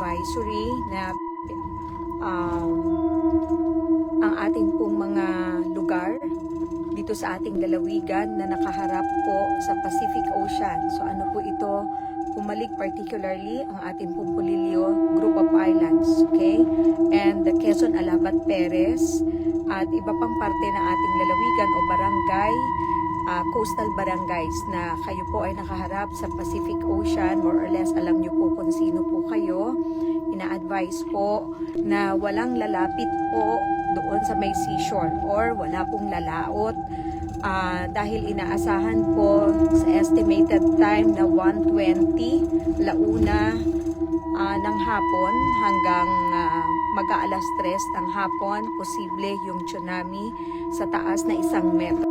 advisory na um, ang ating pong mga lugar dito sa ating lalawigan na nakaharap po sa Pacific Ocean. So ano po ito? Pumalig particularly ang ating pong Pulilio Group of Islands, okay? And the Quezon Alabat Perez at iba pang parte ng ating lalawigan o barangay, ah, coastal barangays na kayo po ay nakaharap sa Pacific Ocean, more or less alam po kung sino po kayo. Ina-advise po na walang lalapit po doon sa may seashore or wala pong lalaot Ah, dahil inaasahan po sa estimated time na 1.20 launa ah, ng hapon hanggang uh, mag-aalas 3 ng hapon, posible yung tsunami sa taas na isang metro.